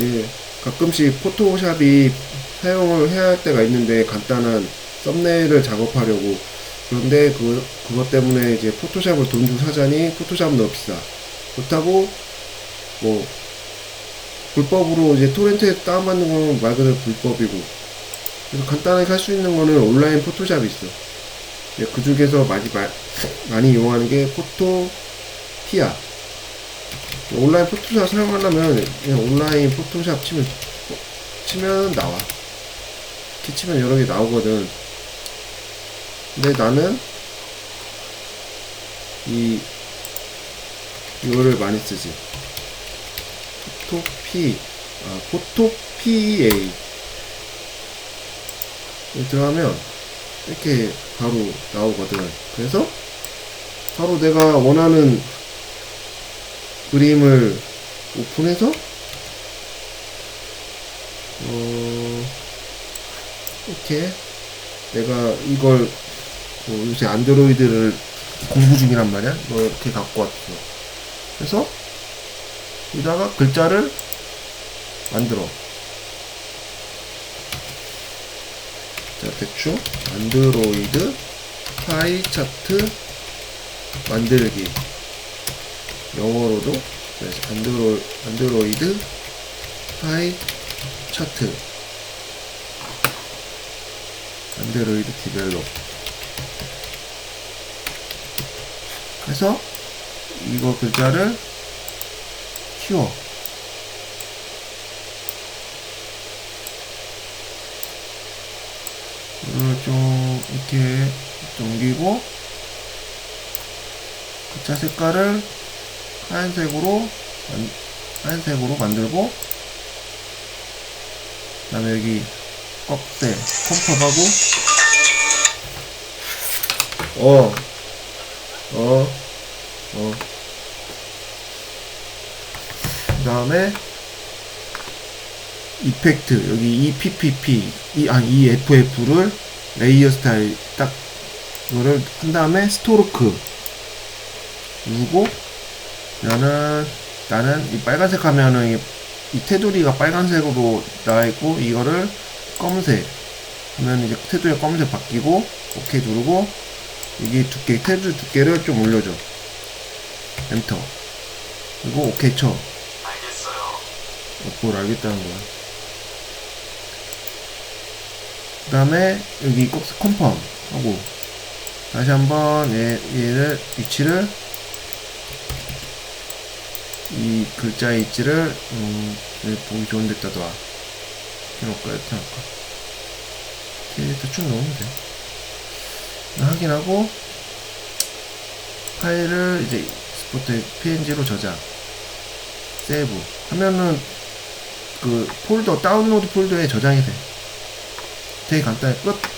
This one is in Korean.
예, 가끔씩 포토샵이 사용을 해야 할 때가 있는데 간단한 썸네일을 작업하려고. 그런데 그 그것 때문에 이제 포토샵을 돈 주고 사자니 포토샵은 너무 비싸 그렇다고 뭐 불법으로 이제 토렌트에 다운받는 건 말 그대로 불법이고. 그래서 간단하게 할 수 있는 거는 온라인 포토샵이 있어. 예, 그 중에서 많이 마- 많이 이용하는 게 포토피아 온라인 포토샵 사용하려면 그냥 온라인 포토샵 치면 치면 나와. 이렇게 치면 여러 개 나오거든. 근데 나는 이 이거를 많이 쓰지. 포토피 아 포토PA 들어가면 이렇게 바로 나오거든. 그래서 바로 내가 원하는 그림을 오픈해서? 어 이렇게 내가 이걸 뭐 요새 안드로이드를 공부 중이란 말이야? 뭐 이렇게 갖고 왔어. 그래서 여기다가 글자를 만들어. 자 대충 안드로이드 파이 차트 만들기 영어로도 자, 안드로, 안드로이드 파이 차트. 안드로이드 디벨롭. 해서 이거 글자를 키워. 이걸 좀 이렇게 넘기고 글자 색깔을 하얀색으로 만- 하얀색으로 만들고 그 다음에 여기 꺽대 컴펌하고 어, 어, 어. 그 다음에 이펙트 여기 EPPP 이, 아 EFF를 레이어 스타일 딱 이거를 한 다음에 스토르크 누르고 나는 나는 이 빨간색 하면은 이, 이 테두리가 빨간색으로 나와 있고 이거를 검은색 하면 이제 테두리가 검은색 바뀌고 오케이 누르고 여기 두께 테두리 두께를 좀 올려줘. 엔터. 그리고 오케이 쳐. 알겠어요. 어, 뭘 알겠다는 거야. 그 다음에 여기 꼭 컨펌 하고 다시 한번 얘, 얘를 위치를 이 글자의 위치를 음, 여기 보기 좋은 데다 놔. 이렇게 놓을까 이렇게 놓을까. 이렇게 대충 놓으면 돼. 확인하고 파일을 이제 스포트 png로 저장. 세이브. 하면은 그 폴더 다운로드 폴더에 저장이 돼. 되게 간단해. 끝